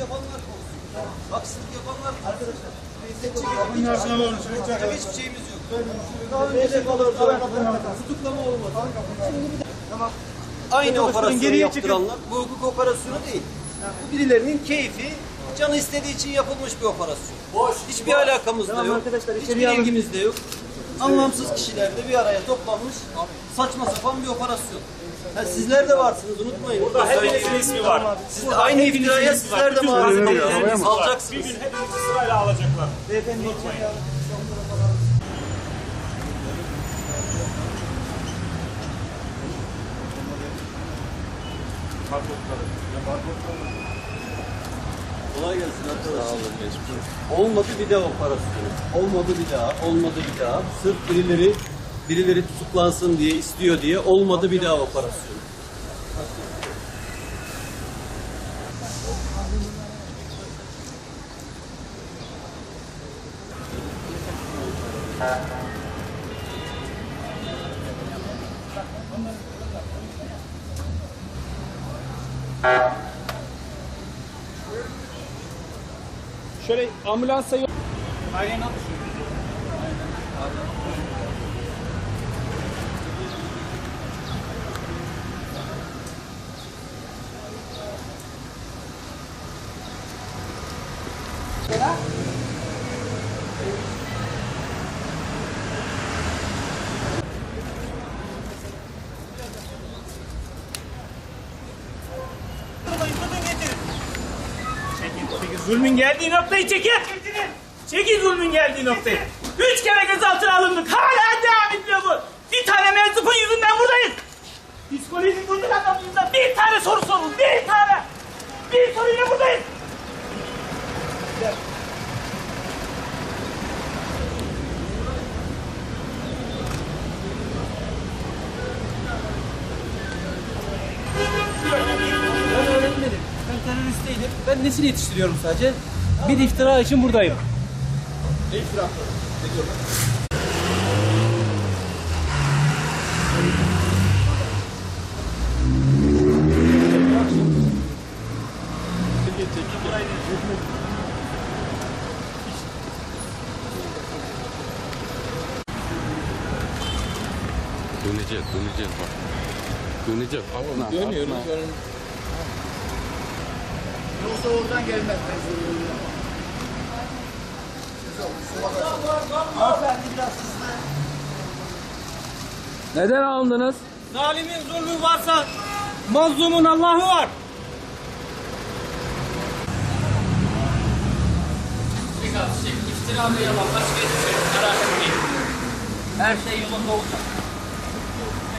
yapanlar olsun. Haksızlık yapanlar arkadaşlar. Hiçbir hiçbir şeyimiz yok. Daha önce tutuklama olmadı. Aynı operasyonu yaptıranlar bu hukuk operasyonu değil. Bu birilerinin keyfi, canı istediği için yapılmış bir operasyon. Hiçbir alakamız da yok. Hiçbir ilgimiz de yok. Anlamsız kişiler de bir araya toplanmış saçma sapan bir operasyon. Ha, sizler de varsınız unutmayın. Burada hepinizin ismi var. Siz de aynı iftiraya sizler de Gazeteleriniz var. Bir alacaksınız. gün hepinizi sırayla alacaklar. Unutmayın. Kolay gelsin arkadaşlar. Olmadı bir daha operasyonu. Olmadı bir daha, olmadı bir daha. Sırf birileri birileri tutuklansın diye istiyor diye olmadı bir daha operasyonu. Şöyle ambulansa yok. Çekin, çekin. Zulmün geldiği noktayı çekin. Çekin zulmün geldiği noktayı. Üç kere gözaltına alındık. Hala devam ediyor bu. Bir tane meczupun yüzünden buradayız. Psikolojik bozuk adam yüzünden bir tane soru sorun. Bir tane. Bir soruyla buradayız. Ben Ben nesil yetiştiriyorum sadece. Bir iftira için buradayım. Döneceğiz, döneceğiz bak. Döneceğiz. Ama Dönüyoruz. Neden alındınız? Zalimin zulmü varsa mazlumun Allah'ı var. İftira ve yalan başka hiçbir şey merak etmeyin. Her şey yolunda olacak.